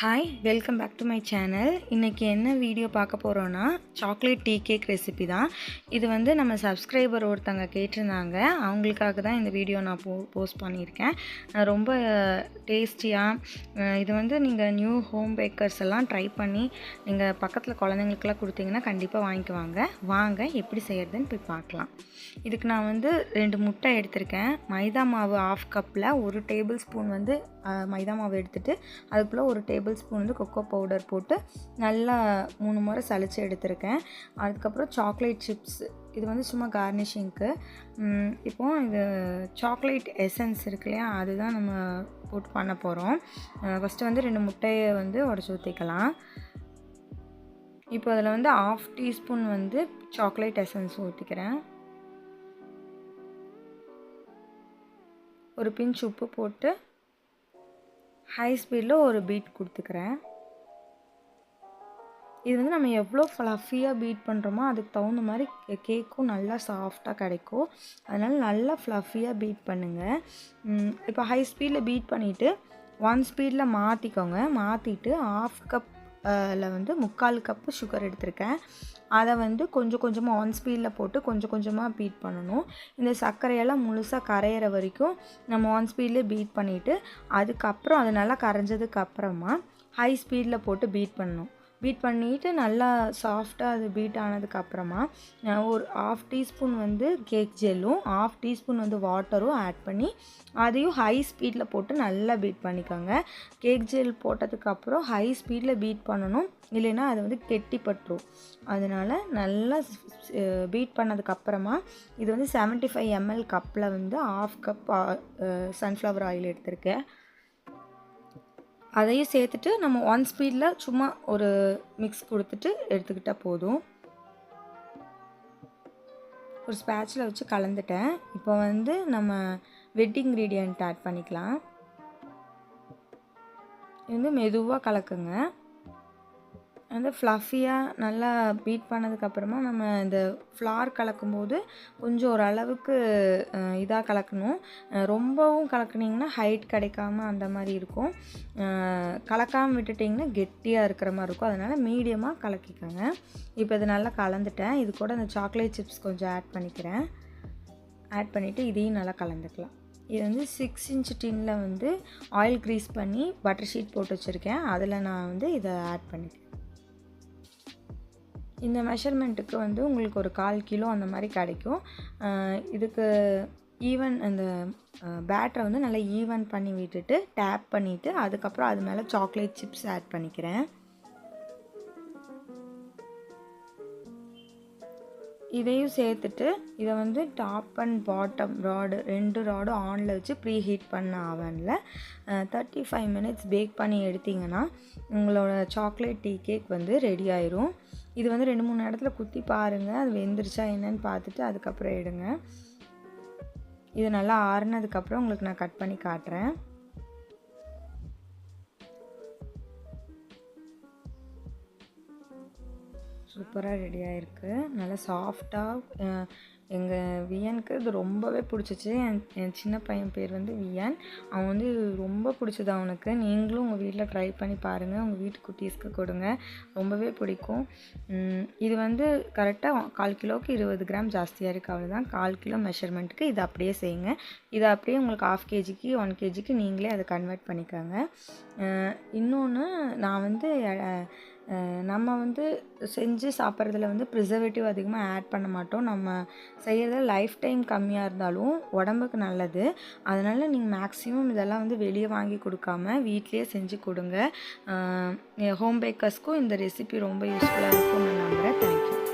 Hi welcome back to my channel இன்றைக்கி என்ன video பார்க்க போகிறோன்னா சாக்லேட் டீ கேக் ரெசிபி தான். இது வந்து நம்ம சப்ஸ்கிரைபர் ஒருத்தங்க கேட்டிருந்தாங்க. அவங்களுக்காக தான் இந்த வீடியோ நான் போ போஸ்ட் பண்ணியிருக்கேன். ரொம்ப டேஸ்டியாக இது வந்து நீங்கள் நியூ ஹோம் பேக்கர்ஸ் எல்லாம் ட்ரை பண்ணி நீங்கள் பக்கத்தில் குழந்தைங்களுக்குலாம் கொடுத்தீங்கன்னா கண்டிப்பாக வாங்கிக்குவாங்க. வாங்க எப்படி செய்கிறதுன்னு போய் பார்க்கலாம். இதுக்கு நான் வந்து ரெண்டு முட்டை எடுத்திருக்கேன். மைதா மாவு ஆஃப் கப்பில் ஒரு டேபிள் ஸ்பூன் வந்து மைதா மாவு எடுத்துகிட்டு அதுக்குள்ளே ஒரு டேபிள் ஸ்பூன் வந்து கொக்கோ பவுடர் போட்டு நல்லா மூணு முறை சளிச்சு எடுத்திருக்கேன். அதுக்கப்புறம் சாக்லேட் சிப்ஸ் இது வந்து சும்மா கார்னிஷிங்க்கு இப்போது இது சாக்லேட் எசன்ஸ் இருக்கு இல்லையா அதுதான் நம்ம போட்டு பண்ண போகிறோம் ஃபஸ்ட்டு வந்து ரெண்டு முட்டையை வந்து உடச்சி ஊற்றிக்கலாம் இப்போ அதில் வந்து ஆஃப் டீஸ்பூன் வந்து சாக்லேட் எசன்ஸ் ஊற்றிக்கிறேன் ஒரு பிஞ்ச் உப்பு போட்டு ஹை ஸ்பீடில் ஒரு பீட் கொடுத்துக்கிறேன். இது வந்து நம்ம எவ்வளோ ஃப்ளஃபியாக பீட் பண்ணுறோமோ அதுக்கு தகுந்த மாதிரி கேக்கும் நல்லா சாஃப்டாக கிடைக்கும். அதனால் நல்லா ஃப்ளஃபியாக பீட் பண்ணுங்கள் இப்போ ஹை ஸ்பீடில் பீட் பண்ணிவிட்டு ஒன் ஸ்பீடில் மாற்றிக்கோங்க மாற்றிட்டு ஆஃப் கப் வந்து முக்கால் கப்பு சுகர் எடுத்திருக்கேன். அதை வந்து கொஞ்சம் கொஞ்சமாக ஆன் ஸ்பீடில் போட்டு கொஞ்சம் கொஞ்சமாக பீட் பண்ணணும். இந்த சர்க்கரையெல்லாம் முழுசாக கரையிற வரைக்கும் நம்ம ஆன் ஸ்பீட்லேயே பீட் பண்ணிவிட்டு அதுக்கப்புறம் அது நல்லா கரைஞ்சதுக்கு அப்புறமா ஹை ஸ்பீடில் போட்டு பீட் பண்ணணும். பீட் பண்ணிவிட்டு நல்லா சாஃப்டாக அது பீட் ஆனதுக்கப்புறமா ஒரு ஆஃப் டீஸ்பூன் வந்து கேக் ஜெல்லும் ஆஃப் டீஸ்பூன் வந்து வாட்டரும் ஆட் பண்ணி அதையும் ஹை ஸ்பீடில் போட்டு நல்லா பீட் பண்ணிக்கோங்க. கேக் ஜெல் போட்டதுக்கப்புறம் ஹை ஸ்பீடில் பீட் பண்ணணும். இல்லைன்னா அது வந்து கெட்டிப்பட்டுரும் அதனால் நல்லா பீட் பண்ணதுக்கப்புறமா இது வந்து 75 ஃபைவ் எம்எல் கப்பில் வந்து ஆஃப் கப் சன்ஃப்ளவர் ஆயில் எடுத்திருக்கேன். அதையும் சேர்த்துட்டு நம்ம ஒன் ஸ்பீடில் சும்மா ஒரு மிக்ஸ் கொடுத்துட்டு எடுத்துக்கிட்டால் போதும். ஒரு ஸ்பேட்சில் வச்சு கலந்துட்டேன். இப்போ வந்து நம்ம வெட் இன்க்ரீடியண்ட் ஆட் பண்ணிக்கலாம். இது வந்து மெதுவாக கலக்குங்க. வந்து ஃப்ளஃபியாக நல்லா பீட் பண்ணதுக்கப்புறமா நம்ம இந்த ஃப்ளார் கலக்கும்போது கொஞ்சம் ஓரளவுக்கு இதாக கலக்கணும். ரொம்பவும் கலக்குனிங்கன்னா ஹைட் கிடைக்காம அந்த மாதிரி இருக்கும். கலக்காமல் விட்டுட்டிங்கன்னா கெட்டியாக இருக்கிற மாதிரி இருக்கும். அதனால் மீடியமாக கலக்கிக்கோங்க. இப்போ இது நல்லா கலந்துட்டேன். இது கூட இந்த சாக்லேட் சிப்ஸ் கொஞ்சம் ஆட் பண்ணிக்கிறேன். ஆட் பண்ணிவிட்டு இதையும் நல்லா கலந்துக்கலாம். இது வந்து சிக்ஸ் இன்ச் டின்னில் வந்து ஆயில் க்ரீஸ் பண்ணி பட்டர் ஷீட் போட்டு வச்சுருக்கேன். அதில் நான் வந்து இதை ஆட் பண்ணிக்கிறேன். இந்த மெஷர்மெண்ட்டுக்கு வந்து உங்களுக்கு ஒரு கால் கிலோ அந்த மாதிரி கிடைக்கும். இதுக்கு ஈவன் அந்த பேட்டரை வந்து நல்லா ஈவன் பண்ணி விட்டுட்டு டேப் பண்ணிவிட்டு அதுக்கப்புறம் அது மேலே சாக்லேட் சிப்ஸ் ஆட் பண்ணிக்கிறேன். இதையும் சேர்த்துட்டு இதை வந்து டாப் அண்ட் பாட்டம் ராடு ரெண்டு ராடும் ஆனில் வச்சு ப்ரீ ஹீட் பண்ண அவனில் தேர்ட்டி ஃபைவ் மினிட்ஸ் பேக் பண்ணி எடுத்திங்கன்னா உங்களோட சாக்லேட் டீ கேக் வந்து ரெடி ஆயிரும். இது வந்து ரெண்டு மூணு இடத்துல குத்தி பாருங்கள் அது வெந்துருச்சா என்னன்னு பார்த்துட்டு அதுக்கப்புறம் எடுங்க. இது நல்லா ஆறுனதுக்கப்புறம் உங்களுக்கு நான் கட் பண்ணி காட்டுறேன். சூப்பராக ரெடி ஆகிருக்கு நல்லா சாஃப்டாக எங்கள் வியனுக்கு இது ரொம்பவே பிடிச்சிச்சு. என் என் சின்ன பையன் பேர் வந்து வியன். அவன் வந்து ரொம்ப பிடிச்சது அவனுக்கு. நீங்களும் உங்கள் வீட்டில் ட்ரை பண்ணி பாருங்கள் உங்கள் வீட்டு குட்டீஸ்க்கு கொடுங்க. ரொம்பவே பிடிக்கும். இது வந்து கரெக்டாக கால் கிலோவுக்கு இருபது கிராம் ஜாஸ்தியாக இருக்குது அவ்வளோதான் கால் கிலோ மெஷர்மெண்ட்டுக்கு இதை அப்படியே செய்யுங்க. இதை அப்படியே உங்களுக்கு ஆஃப் கேஜிக்கு ஒன் கேஜிக்கு நீங்களே அதை கன்வெர்ட் பண்ணிக்கோங்க. இன்னொன்று நான் வந்து நம்ம வந்து செஞ்சு சாப்பிட்றதுல வந்து ப்ரிசர்வேட்டிவ் அதிகமாக ஆட் பண்ண மாட்டோம். நம்ம செய்கிறது லைஃப் டைம் கம்மியாக இருந்தாலும் உடம்புக்கு நல்லது. அதனால் நீங்கள் மேக்ஸிமம் இதெல்லாம் வந்து வெளியே வாங்கி கொடுக்காம வீட்லேயே செஞ்சு கொடுங்க. ஹோம் பேக்கர்ஸ்க்கும் இந்த ரெசிபி ரொம்ப யூஸ்ஃபுல்லாக இருக்கும்னு நான் நம்புகிறேன்